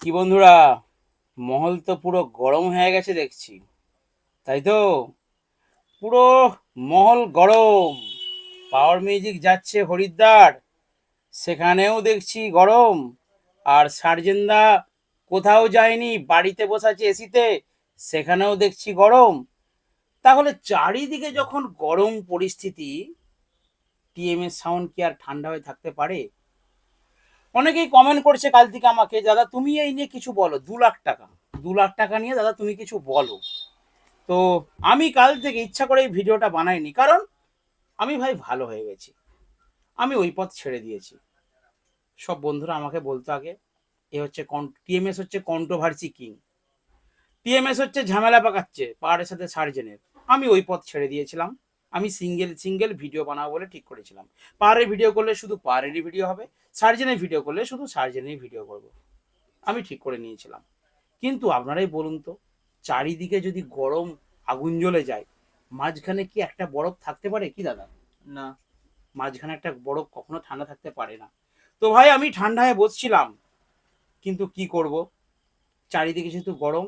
কি বন্ধুরা? মহল তো পুরো গরম হয়ে গেছে দেখছি। তাই তো? পুরো মহল গরম। পাওয়ার মিউজিক যাচ্ছে হরিদ্বার। সেখানেও দেখছি গরম। আর সার্জেনদা কোথাও যায়নি, বাড়িতে বসাচ্ছে এসিতে, সেখানেও দেখছি গরম। তাহলে চারিদিকে যখন গরম পরিস্থিতি টিএমএস সাউন্ড কি আর ঠান্ডা হয়ে থাকতে পারে? অনেকেই কমেন্ট করছে কাল থেকে আমাকে, দাদা, তুমি এই নিয়ে কিছু বলো, দু লাখ টাকা। দু লাখ টাকা নিয়ে, দাদা, তুমি কিছু বলো। তো আমি কাল থেকে ইচ্ছা করে এই ভিডিওটা বানাইনি, কারণ আমি ভাই ভালো হয়ে গেছি। আমি ওই পথ ছেড়ে দিয়েছি। সব বন্ধুরা আমাকে বলতো আগে, এ হচ্ছে টিএমএস হচ্ছে কন্ট্রোভার্সি কিং টিএমএস হচ্ছে ঝামেলা পাকাচ্ছে, পাহাড়ের সাথে সার্জেনের। আমি ওই পথ ছেড়ে দিয়েছিলাম। আমি সিঙ্গেল সিঙ্গেল ভিডিও বানাবো বলে ঠিক করেছিলাম। পাহাড়ের ভিডিও করলে শুধু পাহাড়েরই ভিডিও হবে সার্জেনের ভিডিও করলে শুধু সার্জেনের ভিডিও করব। আমি ঠিক করে নিয়েছিলাম। কিন্তু আপনারাই বলুন তো চারিদিকে যদি গরম আগুন জ্বলে যায় মাঝখানে কি একটা বরফ থাকতে পারে কি দাদা? না। মাঝখানে একটা বরফ কখনো ঠান্ডা থাকতে পারে না। তো ভাই আমি ঠান্ডায় বসছিলাম। কিন্তু কি করব? চারিদিকে যেহেতু গরম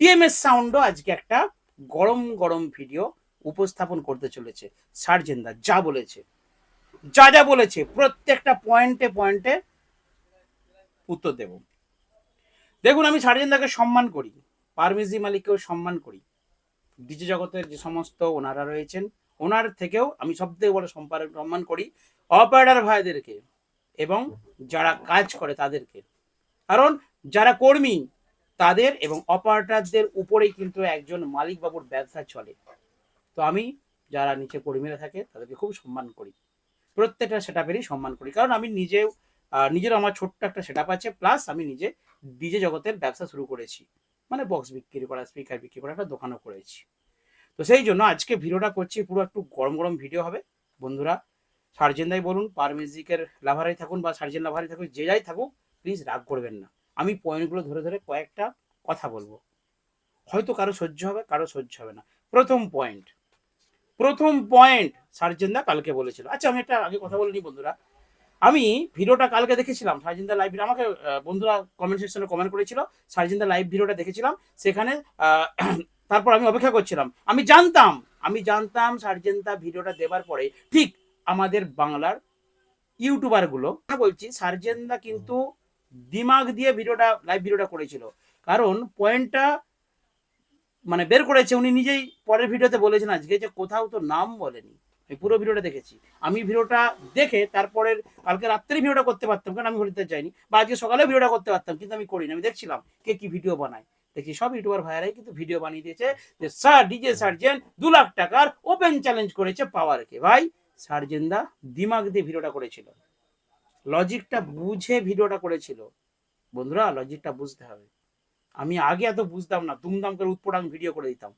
টিএমএস সাউন্ডও আজকে একটা গরম গরম ভিডিও উপস্থাপন করতে চলেছে। সার্জেনদা যা বলেছে। যা যা বলেছে, প্রত্যেকটা পয়েন্টে পয়েন্টে উত্তর দেব। দেখুন, আমি সার্জেনদাকে সম্মান করি পারমিজি মালিককেও সম্মান করি। ডিজে জগতের যে সমস্ত ওনারা রয়েছেন, ওনার থেকেও আমি সব থেকে বড় সম্মান করি অপারেটার ভাইদেরকে এবং যারা কাজ করে তাদেরকে। কারণ যারা কর্মী, তাদের এবং অপারেটারদের উপরেই কিন্তু একজন মালিক বাবুর ব্যবসা চলে। তো আমি যারা নিচে কর্মীরা থাকে তাদেরকে খুব সম্মান করি। প্রত্যেকটা সেট আপেরই সম্মান করি। কারণ আমি নিজেও নিজের আমার ছোট্ট একটা সেট আছে, প্লাস আমি নিজে ডিজে জগতের ব্যবসা শুরু করেছি। মানে বক্স বিক্রি করা, স্পিকার বিক্রি করা, একটা দোকানও করেছি। তো সেই জন্য আজকে ভিডিওটা করছি, পুরো একটু গরম গরম ভিডিও হবে। বন্ধুরা সার্জেনদাই বলুন, পার মিউজিকের লাভারাই থাকুন বা সার্জেন লাভারাই থাকুন যে যাই থাকুক, প্লিজ রাগ করবেন না। আমি পয়েন্টগুলো ধরে ধরে কয়েকটা কথা বলব। হয়তো কারও সহ্য হবে, কারও সহ্য হবে না। প্রথম পয়েন্ট প্রথম পয়েন্ট সার্জেনদা কালকে বলেছিল। আচ্ছা আমি একটা আগে কথা বলিনি বন্ধুরা। আমি ভিডিওটা কালকে দেখেছিলাম, সার্জেনদা লাইভ ভিডিও আমাকে বন্ধুরা কমেন্ট সেকশনে কমেন্ট করেছিল, সার্জেনদা লাইভ ভিডিওটা দেখেছিলাম। সেখানে তারপর আমি অপেক্ষা করছিলাম। আমি জানতাম আমি জানতাম সার্জেনদা ভিডিওটা দেবার পরে ঠিক আমাদের বাংলার ইউটিউবারগুলো বলছি সার্জেনদা কিন্তু দিমাগ দিয়ে ভিডিওটা লাইভ ভিডিওটা করেছিল। কারণ পয়েন্টটা মানে বের করেছে, উনি নিজেই পরের ভিডিওতে বলেছেন আজকে যে কোথাও তো নাম বলেনি। আমি পুরো ভিডিওটা দেখেছি। আমি ভিডিওটা দেখে তারপরের কালকে রাত্রে ভিডিওটা করতে পারতাম, কারণ আমি হরিতে চাইনি বা আজকে সকালে ভিডিওটা করতে পারতাম, কিন্তু আমি করিনি। আমি দেখছিলাম কে কি ভিডিও বানায়। দেখছি সব ইউটিউবার ভাইয়ারাই কিন্তু ভিডিও বানিয়ে দিয়েছে যে, স্যার, ডিজে সার্জেন দু লাখ টাকার ওপেন চ্যালেঞ্জ করেছে পাওয়ারকে ভাই সার্জেনদা দিমাগ দিয়ে ভিডিওটা করেছিল। লজিকটা বুঝে ভিডিওটা করেছিল। বন্ধুরা লজিকটা বুঝতে হবে। আমি আগে এত বুঝতাম না, দুমদাম করে উৎপটাং ভিডিও করে দিতাম।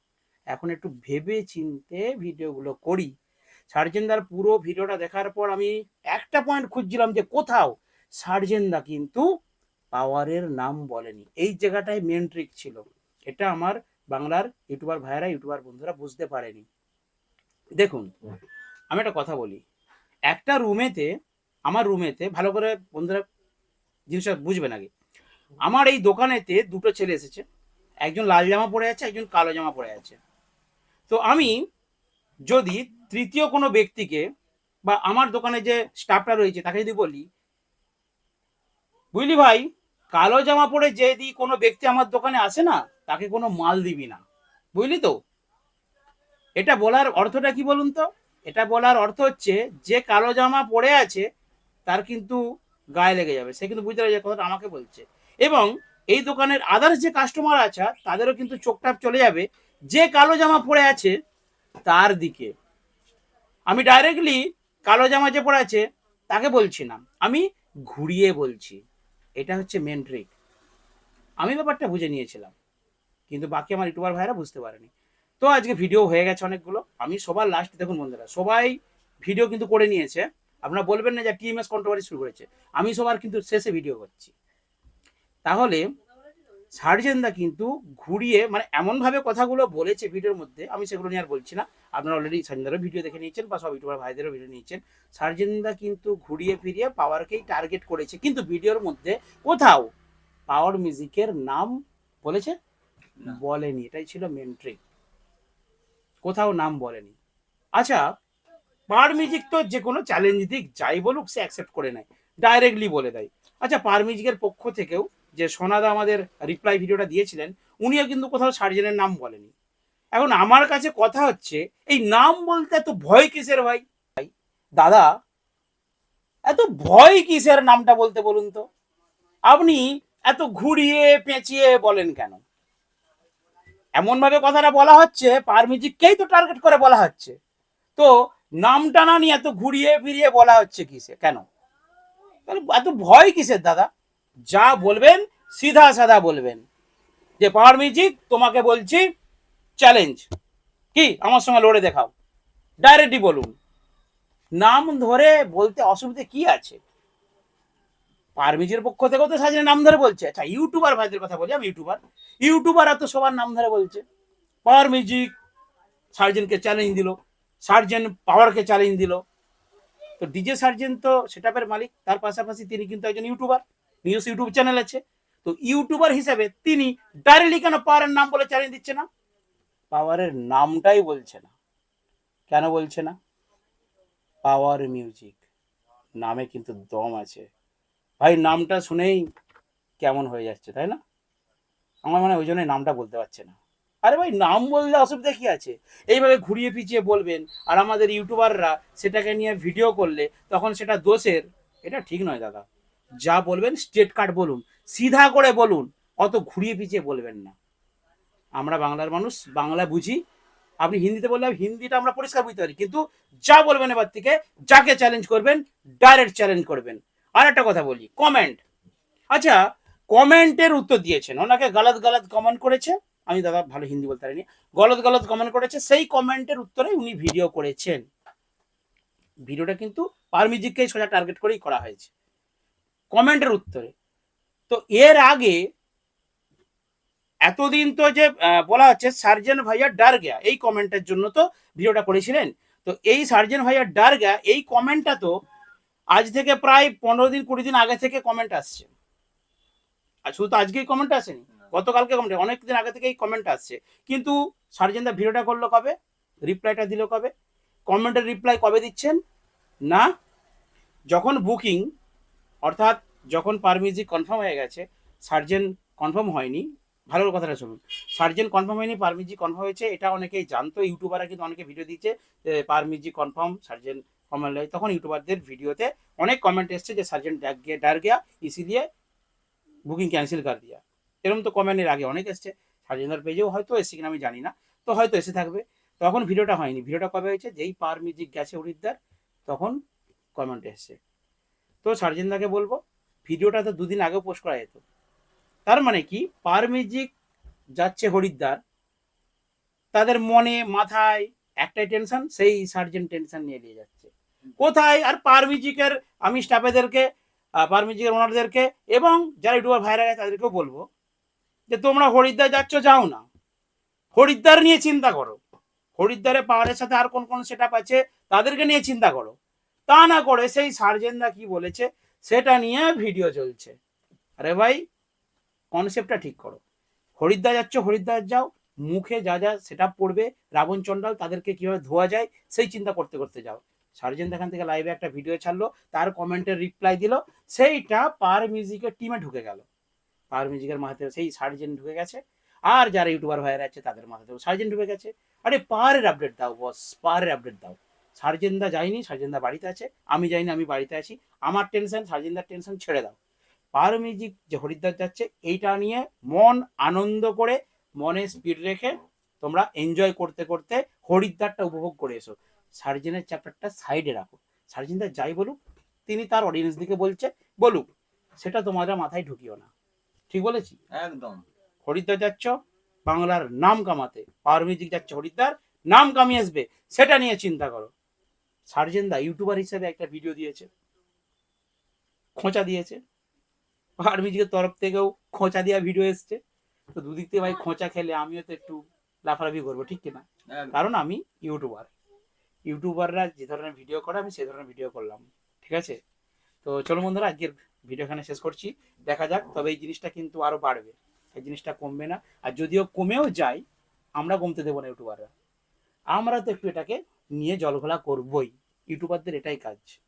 এখন একটু ভেবে চিনতে ভিডিওগুলো করি। সার্জেনদার পুরো ভিডিওটা দেখার পর আমি একটা পয়েন্ট খুঁজছিলাম যে কোথাও সার্জেনদা কিন্তু পাওয়ারের নাম বলেনি। এই জায়গাটায় মেন ট্রিক ছিল। এটা আমার বাংলার ইউটিউবার ভাইয়েরা ইউটিউবার বন্ধুরা বুঝতে পারেনি। দেখুন, আমি একটা কথা বলি। একটা রুমেতে আমার রুমেতে ভালো করে বন্ধুরা জিনিসটা বুঝবেন আগে। আমার এই দোকানেতে দুটো ছেলে এসেছে। একজন লাল জামা পরে আছে, একজন কালো জামা পরে আছে। তো আমি যদি তৃতীয় কোনো ব্যক্তিকে বা আমার দোকানে যে স্টাফটা রয়েছে, তাকে যদি বলি, বুঝলি ভাই, কালো জামা পরে যদি কোনো ব্যক্তি আমার দোকানে আসে না, তাকে কোনো মাল দিবি না। বুঝলি তো? এটা বলার অর্থটা কি বলুন তো? এটা বলার অর্থ হচ্ছে, যে কালো জামা পরে আছে, তার কিন্তু গায়ে লেগে যাবে। সে কিন্তু বুঝতে পারে যে কথাটা আমাকে বলছে। এবং এই দোকানের আদার্স যে কাস্টমার আছে, তাদেরও কিন্তু চোখটাপ চলে যাবে। যে কালো জামা পরে আছে, তার দিকে। আমি ডাইরেক্টলি কালো জামা যে পরে আছে, তাকে বলছি না। আমি ঘুরিয়ে বলছি। এটা হচ্ছে মেন ট্রিক আমি ব্যাপারটা বুঝে নিয়েছিলাম। কিন্তু বাকি আমার ইউটিউবার ভাইরা বুঝতে পারেনি। তো আজকে ভিডিও হয়ে গেছে অনেকগুলো। আমি সবার লাস্ট দেখুন বন্ধুরা, সবাই ভিডিও কিন্তু করে নিয়েছে। আপনারা বলবেন না যে টিএমএস কন্ট্রোভার্সি শুরু করেছে। আমি সবার কিন্তু শেষে ভিডিও করছি। তাহলে সার্জেনদা কিন্তু ঘুরিয়ে মানে এমনভাবে কথাগুলো বলেছে ভিডিওর মধ্যে আমি সেগুলো নিয়ে আর বলছি না। আপনারা অলরেডি সার্জেনদারও ভিডিও দেখে নিয়েছেন বা সব ইউটিউবার ভাইদেরও ভিডিও নিয়েছেন। সার্জেনদা কিন্তু ঘুরিয়ে ফিরিয়ে পাওয়ারকেই টার্গেট করেছে। কিন্তু ভিডিওর মধ্যে কোথাও পাওয়ার মিউজিকের নাম বলেছে? বলেনি। এটাই ছিল মেন ট্রিক কোথাও নাম বলেনি। আচ্ছা পাওয়ার মিউজিক তো যে কোনো চ্যালেঞ্জ দিক যাই বলুক সে অ্যাকসেপ্ট করে নেয়। ডাইরেক্টলি বলে দেয়। আচ্ছা পাওয়ার মিউজিকের পক্ষ থেকেও যে সোনাদা আমাদের রিপ্লাই ভিডিওটা দিয়েছিলেন উনিও কিন্তু কোথাও সার্জেনের নাম বলেনি। এখন আমার কাছে কথা হচ্ছে এই নাম বলতে এত ভয় কিসের ভাই? ভাই, দাদা এত ভয় কিসের নামটা বলতে বলুন তো? আপনি এত ঘুরিয়ে পেঁচিয়ে বলেন কেন? এমন ভাবে কথাটা বলা হচ্ছে পারমিজিককেই তো টার্গেট করে বলা হচ্ছে। তো নামটা না নিয়ে এত ঘুরিয়ে ফিরিয়ে বলা হচ্ছে কিসে? কেন? এত ভয় কিসের দাদা? যা বলবেন, সিধা সাদা বলবেন। যে পাওয়ার মিউজিক তোমাকে বলছি চ্যালেঞ্জ কি? আমার সঙ্গে লড়ে দেখাও। ডাইরেক্টলি বলুন। নাম ধরে বলতে অসুবিধে কি আছে? পারমিজের পক্ষ থেকেও তো সাজনে নাম ধরে বলছে। আচ্ছা ইউটিউবার ভাইদের কথা বলি, আমি ইউটিউবার। ইউটিউবার এত সবার নাম ধরে বলছে। পাওয়ার মিউজিক সার্জেনকে চ্যালেঞ্জ দিল। সার্জেন পাওয়ারকে চ্যালেঞ্জ দিল। তো, ডিজে সার্জেন তো সেটাপের মালিক। তার পাশাপাশি তিনি কিন্তু একজন ইউটিউবার। নিজস্ব ইউটিউব চ্যানেল আছে। তো ইউটিউবার হিসেবে তিনি ডাইরেক্টলি কেন পাওয়ারের নাম বলে চ্যালেঞ্জ দিচ্ছে না? পাওয়ারের নামটাই বলছে না। কেন বলছে না? পাওয়ার মিউজিক নামে কিন্তু দম আছে। ভাই, নামটা শুনেই কেমন হয়ে যাচ্ছে, তাই না? আমার মনে হয় ওই জন্যই নামটা বলতে পারছে না। আরে ভাই, নাম বললে অসুবিধা কি আছে? এইভাবে ঘুরিয়ে পিছিয়ে বলবেন আর আমাদের ইউটিউবাররা সেটাকে নিয়ে ভিডিও করলে তখন সেটা দোষের। এটা ঠিক নয় দাদা। যা বলবেন স্ট্রেট কাট বলুন, সিধা করে বলুন, অত ঘুরিয়ে পিছিয়ে বলবেন না। আমরা বাংলার মানুষ, বাংলা বুঝি। আপনি হিন্দিতে বললে হিন্দিটা আমরা পরিষ্কার বুঝতে পারি, কিন্তু যা বলবেন এবার থেকে, যাকে চ্যালেঞ্জ করবেন ডাইরেক্ট চ্যালেঞ্জ করবেন। আর একটা কথা বলি কমেন্ট আচ্ছা কমেন্টের উত্তর দিয়েছেন, ওনাকে গালাত গালাত কমেন্ট করেছে। আমি দাদা ভালো হিন্দি বলতে পারিনি, গলত গলত কমেন্ট করেছে, সেই কমেন্টের উত্তরে উনি ভিডিও করেছেন। ভিডিওটা কিন্তু পারমিজিককে সোজা টার্গেট করেই করা হয়েছে। কমেন্টের উত্তরে। তো এর আগে এতদিন তো যে বলা হচ্ছে সার্জেন ভাইয়া ডার গেয়া এই কমেন্টের জন্য তো ভিডিওটা করেছিলেন। তো এই সার্জেন ভাইয়া ডার গেয়া এই কমেন্টটা তো আজ থেকে প্রায় পনেরো দিন কুড়ি দিন আগে থেকে কমেন্ট আসছে। আর শুধু তো আজকেই কমেন্ট আসেনি গতকালকে কমেন্ট অনেক দিন আগে থেকেই কমেন্ট আসছে। কিন্তু সার্জেনদা ভিডিওটা করল কবে? রিপ্লাইটা দিল কবে? কমেন্টের রিপ্লাই কবে দিচ্ছেন? না? যখন বুকিং অর্থাৎ যখন পারমিউজিক কনফার্ম হয়ে গেছে সার্জেন কনফার্ম হয়নি, ভালো কথাটা শুনুন। সার্জেন কনফার্ম হয়নি পারমিউজিক কনফার্ম হয়েছে, এটা অনেকেই জানতো, ইউটিউবাররা কিন্তু অনেকে ভিডিও দিচ্ছে পারমিউজিক কনফার্ম সার্জেন কমেন্ট লাগে তখন ইউটিউবারদের ভিডিওতে অনেক কমেন্ট এসছে যে সার্জেন ডাক গিয়ে, ডার গিয়া ইসিলিয়ে বুকিং ক্যান্সেল কর দিয়া। এরকম তো কমেন্টের আগে অনেক এসছে। সার্জেন্দার পেজেও হয়তো এসছে কিনা আমি জানি না। তো হয়তো এসে থাকবে। তখন ভিডিওটা হয়নি। ভিডিওটা কবে হয়েছে? যেই পার মিউজিক গেছে হরিদ্বার তখন কমেন্ট এসছে। তো সার্জেন্দাকে বলব, ভিডিওটা তো দুদিন আগেও পোস্ট করা যেত। তার মানে কি? পার মিউজিক যাচ্ছে হরিদ্বার, তাদের মনে, মাথায় একটাই টেনশন, সেই সার্জেন টেনশন নিয়ে নিয়ে যাচ্ছে। কোথায়? আর পার মিউজিকের আমি স্টাফেদেরকে পার মিউজিকের ওনারদেরকে এবং যারা ইউটিউবার ভাইরা গেছে তাদেরকেও বলব যে, তোমরা হরিদ্বার যাচ্ছ, যাও না। হরিদ্বার নিয়ে চিন্তা করো। হরিদ্বারে পাহাড়ের সাথে আর কোন কোন সেট আছে, তাদেরকে নিয়ে চিন্তা করো। তা না করে সেই সার্জেনরা কি বলেছে, সেটা নিয়ে ভিডিও চলছে। আরে ভাই কনসেপ্টটা ঠিক করো। হরিদ্বার যাচ্ছ, হরিদ্বার যাও, মুখে যা যা সেট পড়বে, রাবণ চন্ডাল তাদেরকে কীভাবে ধোয়া যায়, সেই চিন্তা করতে করতে যাও। সার্জেন এখান থেকে লাইভে একটা ভিডিও ছাড়লো, তার কমেন্টের রিপ্লাই দিল, সেইটা পার মিউজিকের টিমে ঢুকে গেল। পার মিউজিকের মাথাতে সেই সার্জেন ঢুকে গেছে, আর যারা ইউটিউবার ভাইয়েরা আছে তাদের মাথাতেও সার্জেন ঢুকে গেছে। আরে পারের আপডেট দাও বস পারের আপডেট দাও। সার্জেনদা যায়নি সার্জেনদা বাড়িতে আছে আমি যাইনি আমি বাড়িতে আছি। আমার টেনশন সার্জেনদার টেনশন ছেড়ে দাও। পাহাড় মিউজিক যে হরিদ্বার যাচ্ছে এইটা নিয়ে মন আনন্দ করে মনে স্পিড রেখে তোমরা এনজয় করতে করতে হরিদ্বারটা উপভোগ করে এসো। সার্জেনের চ্যাপ্টারটা সাইডে রাখো। সার্জেনদা যাই বলুক তিনি তার অডিয়েন্স দিকে বলছে বলুক সেটা তোমাদের মাথায় ঢুকিও না। ঠিক বলেছি? একদম। হরিদ্বার যাচ্ছ বাংলার নাম কামাতে। পাওয়ার মিউজিক যাচ্ছে হরিদ্বার নাম কামিয়ে আসবে সেটা নিয়ে চিন্তা করো। সার্জেনদা ইউটিউবার হিসেবে একটা ভিডিও দিয়েছে। খোঁচা দিয়েছে। মিউজিকের তরফ থেকেও খোঁচা দেওয়া ভিডিও এসছে। তো দুদিক থেকে ভাই খোঁচা খেলে আমিও তো একটু লাফালাফি করব ঠিক কিনা? কারণ আমি ইউটিউবার। ইউটিউবাররা যে ধরনের ভিডিও করে আমি সে ধরনের ভিডিও করলাম ঠিক আছে? তো চলো বন্ধুরা আজকের ভিডিও এখানে শেষ করছি। দেখা যাক তবে এই জিনিসটা কিন্তু আরও বাড়বে। এই জিনিসটা কমবে না। আর যদিও কমেও যায় আমরা কমতে দেবো না ইউটিউবাররা। আমরা তো একটু এটাকে নিয়ে জলঘোলা করবই। ইউটিউবারদের এটাই কাজ।